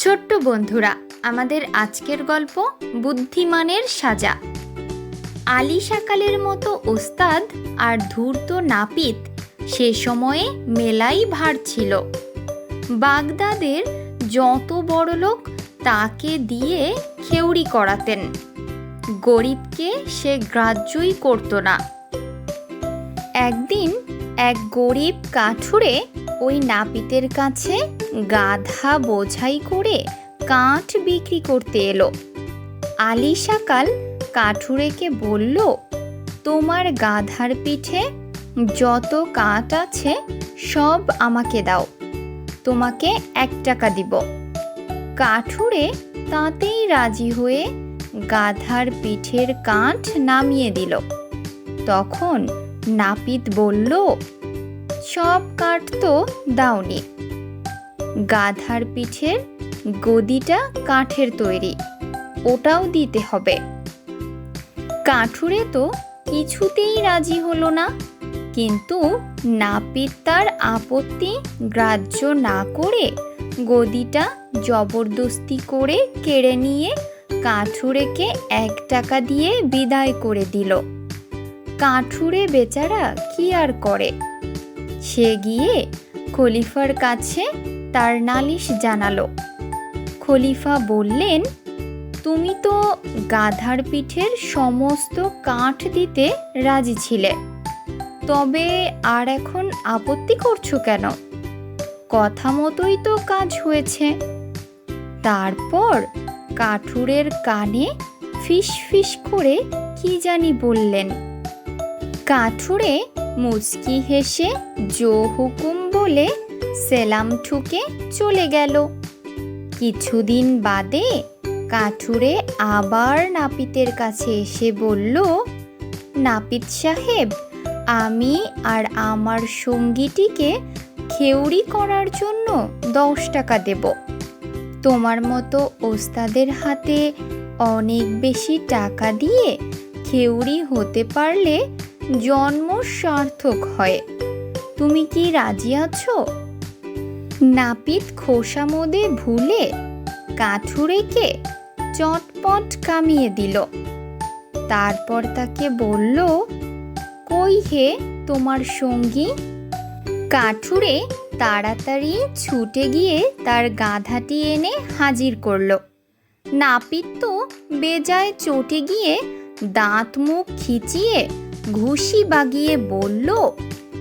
ছোট্ট বন্ধুরা, আমাদের আজকের গল্প বুদ্ধিমানের সাজা। আলী সাকালের মতো ওস্তাদ আর ধূর্ত নাপিত সে সময়ে মেলাই ভার ছিল। বাগদাদের যত বড় লোক তাকে দিয়ে খেউড়ি করাতেন। গরিবকে সে গ্রাহ্যই করতো না। একদিন এক গরিব কাঠুরে ওই নাপিতের কাছে গাধা বোঝাই করে কাঠ বিক্রি করতে এলো। আলী সাকাল কাঠুরেকে বলল, তোমার গাধার পিঠে যত কাঠ আছে সব আমাকে দাও, তোমাকে এক টাকা দিব। কাঠুরে তাতেই রাজি হয়ে গাধার পিঠের কাঠ নামিয়ে দিল। তখন নাপিত বলল সব কাঠ তো দাওনি। গাধার পিঠের গদিটা কাঠের তৈরি, ওটাও দিতে হবে। কাঠুরে তো কিছুতেই রাজি হলো না, কিন্তু নাপিত তার আপত্তি গ্রাহ্য না করে গদিটা জবরদস্তি করে কেড়ে নিয়ে কাঠুরেকে এক টাকা দিয়ে বিদায় করে দিল। কাঠুরে বেচারা কি আর করে? সে গিয়ে খলিফার কাছে তার নালিশ জানালো। খলিফা বললেন, তুমি তো গাধার পিঠের সমস্ত কাঠ দিতে রাজি ছিলে, তবে আর এখন আপত্তি করছ কেন? কথা মতোই তো কাজ হয়েছে। তারপর কাঠুরের কানে ফিস ফিস করে কি জানি বললেন। কাঠুরে মুচকি হেসে জো হুকুম বলে সেলাম ঠুকে চলে গেল। কিছুদিন বাদে কাঠুরে আবার নাপিতের কাছে এসে বলল, নাপিত সাহেব, আমি আর আমার সঙ্গীটিকে খেউড়ি করার জন্য দশ টাকা দেব। তোমার মতো ওস্তাদের হাতে অনেক বেশি টাকা দিয়ে খেউড়ি হতে পারলে জন্ম সার্থক হয়। তুমি কি রাজি আছো? নাপিত খোসামোদে ভুলে কাঠুরেকে চটপট কামিয়ে দিল। তারপর তাকে বলল, কই হে তোমার সঙ্গী? কাঠুরে তাড়াতাড়ি ছুটে গিয়ে তার গাধাটি এনে হাজির করল। নাপিত তো বেজায় চটে গিয়ে দাঁত মুখ খিচিয়ে ঘুষি বাগিয়ে বলল,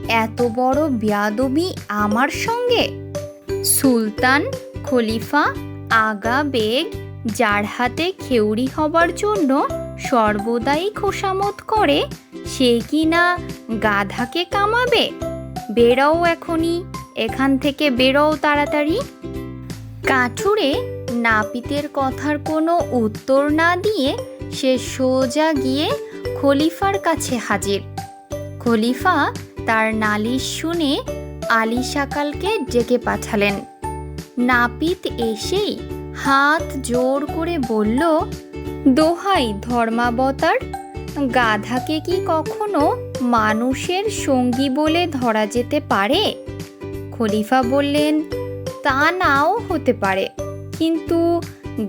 এত বড় বিয়াদবি আমার সঙ্গে। সুলতান, খলিফা, আগা বেগ, যার হাতে খেউড়ি হবার জন্য সর্বদাই খোসামত করে, সে কি না গাধাকে কামাবে? বেরও এখনই, এখান থেকে বেরও তাড়াতাড়ি। কাঠুরে নাপিতের কথার কোনো উত্তর না দিয়ে সে সোজা গিয়ে খলিফার কাছে হাজির। খলিফা তার নালিশ শুনে আলী সাকালকে ডেকে পাঠালেন। নাপিত এসেই হাত জোর করে বলল, দোহাই ধর্মাবতার, গাধাকে কি কখনো মানুষের সঙ্গী বলে ধরা যেতে পারে? খলিফা বললেন, তা নাও হতে পারে, কিন্তু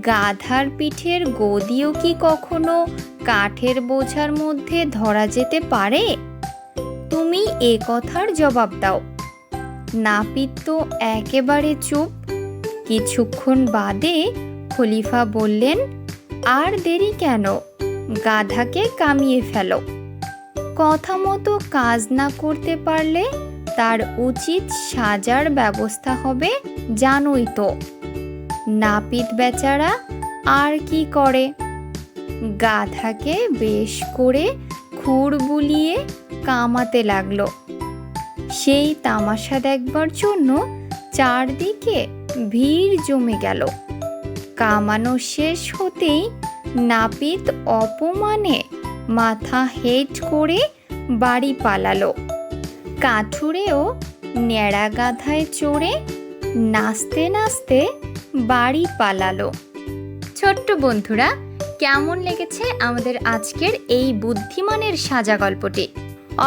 গাধার পিঠের গদিও কি কখনো কাঠের বোঝার মধ্যে ধরা যেতে পারে? তুমি এ কথার জবাব দাও। নাপিত তো একেবারে চুপ। কিছুক্ষণ বাদে খলিফা বললেন, আর দেরি কেন? গাধাকে কামিয়ে ফেলো। কথা মতো কাজ না করতে পারলে তার উচিত সাজার ব্যবস্থা হবে, জানোই তো। নাপিত বেচারা আর কি করে? গাধাকে বেশ করে খুর বুলিয়ে কামাতে লাগল। সেই তামাশা দেখবার জন্য চারদিকে ভিড় জমে গেল। কামানো শেষ হতেই নাপিত অপমানে মাথা হেট করে বাড়ি পালালো। কাঠুরেও ন্যাড়া গাধায় চড়ে নাচতে নাচতে বাড়ি পালালো। ছোট্ট বন্ধুরা কেমন লেগেছে আমাদের আজকের এই বুদ্ধিমানের সাজা গল্পটি?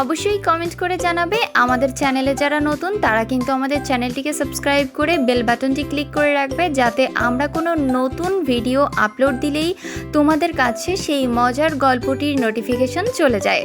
অবশ্যই কমেন্ট করে জানাবে। আমাদের চ্যানেলে যারা নতুন, তারা কিন্তু আমাদের চ্যানেলটিকে সাবস্ক্রাইব করে বেল বাটনটি ক্লিক করে রাখবে, যাতে আমরা কোনো নতুন ভিডিও আপলোড দিলেই তোমাদের কাছে সেই মজার গল্পটির নোটিফিকেশন চলে যায়।